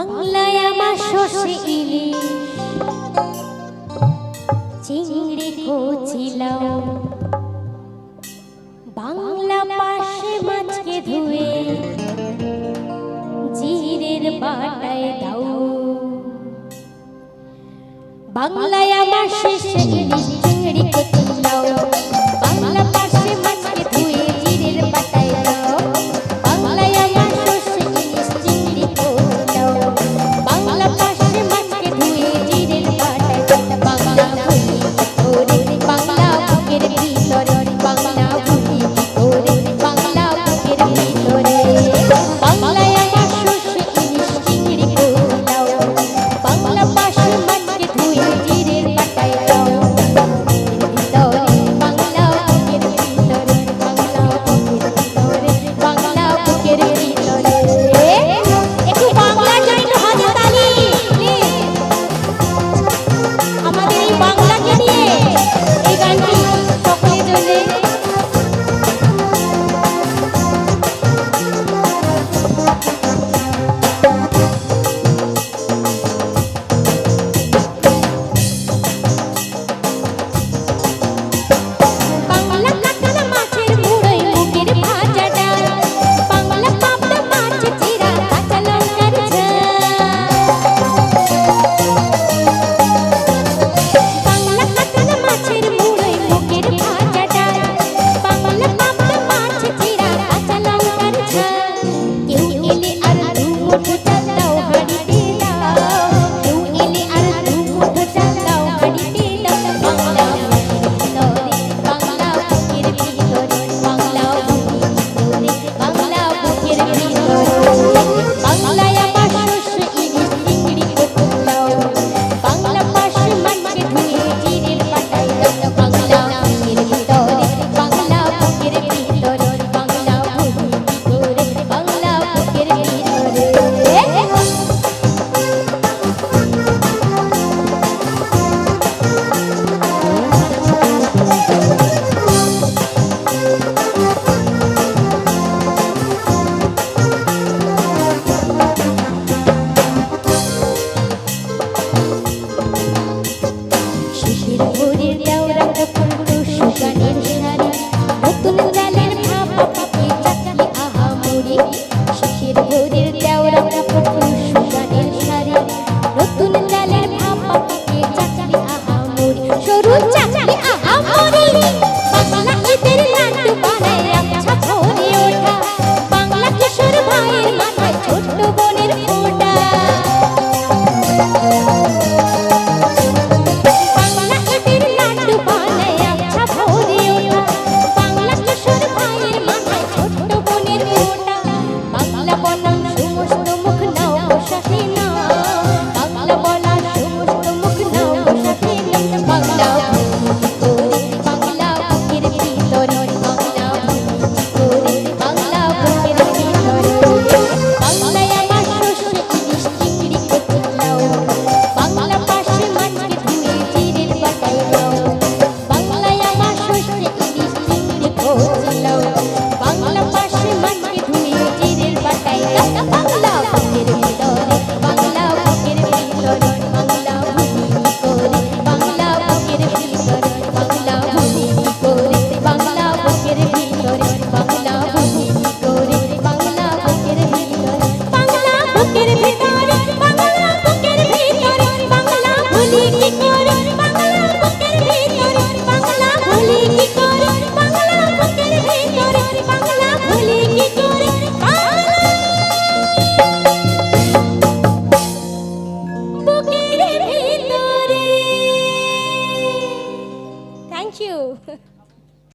বাংলায় আমার শশী ইলিশ চিংড়ি খুঁজিলাম বাংলা পাশে মাছকে ধুয়ে জিরের বাটায় দাও। বাংলায় আমার শেষে ইলিশ চিংড়ি খুঁজিলাম